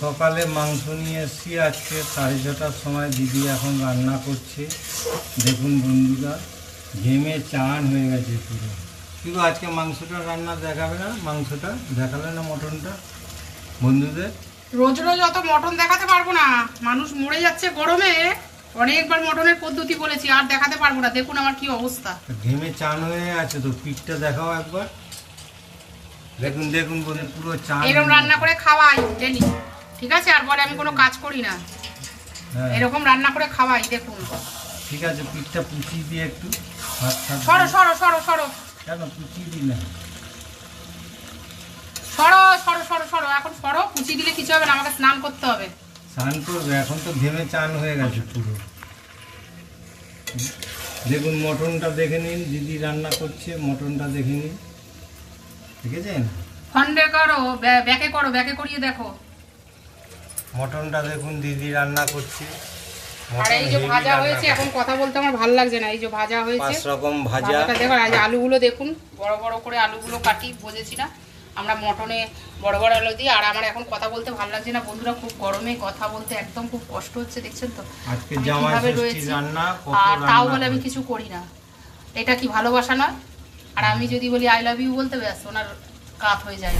সকালে মাংস নিয়ে এসছি আজকে। সাড়ে ছটার সময় দিদি এখন রান্না করছে। দেখুন বন্ধুরা ঘেমে চান হয়ে গেছে পুরো। কিন্তু আজকে মাংসটা রান্না দেখাবে না? মাংসটা দেখালে না মটনটা? বন্ধুদের? রোজ রোজ অত মটন দেখাতে পারব না। মানুষ মরে যাচ্ছে গরমে। অনেকবার মটনের পদ্ধতি বলেছি আর দেখাতে পারব না। দেখুন আমার কি অবস্থা। ঘেমে চান হয়ে আছে তো পিঠটা দেখাও একবার। দেখুন দেখুন বন্ধু পুরো চান। এরকম রান্না করে খাওয়াই ডেলি ঠিক আছে? আর বলে আমি কোনো কাজ করি না। হ্যাঁ। এরকম রান্না করে খাওয়াই দেখুন। ঠিক আছে পিঠটা পুচিয়ে দিয়ে একটু সরো সরো সরো সরো। কেন পুচিয়ে দিই না? সরো সরো সরো সরো। এখন সরো কুচি দিলে কিছু হবে না আমাকে স্নান করতে হবে। স্নান করবে এখন তো ঘেমে চান হয়ে গেছে পুরো। দেখুন মটনটা দেখে নিন দিদি রান্না করছে মটনটা দেখে নিন। দেখেছেন? ফন্ডে করো ব্য- ব্যাকে করো ব্যাকে করিয়ে দেখো। মটনটা দেখুন দিদি রান্না করছে। আর এই যে ভাজা হয়েছে এখন কথা বলতে আমার ভালো লাগছে না এই যে ভাজা হয়েছে। পাঁচ রকম ভাজা। ভাজাটা দেখো আর আলুগুলো দেখুন বড় বড় করে আলুগুলো কাটি বুঝেছি না। আমরা মটনে বড় বড় আলু দিই আর আমার এখন কথা বলতে ভালো লাগছে না। বন্ধুরা খুব গরমে কথা বলতে একদম খুব কষ্ট হচ্ছে দেখছেন তো? আজকে জামাই কীভাবে রান্না আর তাও বলে আমি কিছু করি না। এটা কি ভালোবাসা নয়? আর আমি যদি বলি আই লাভ ইউ বলতে ব্যাস ওনার কাত হয়ে যায়।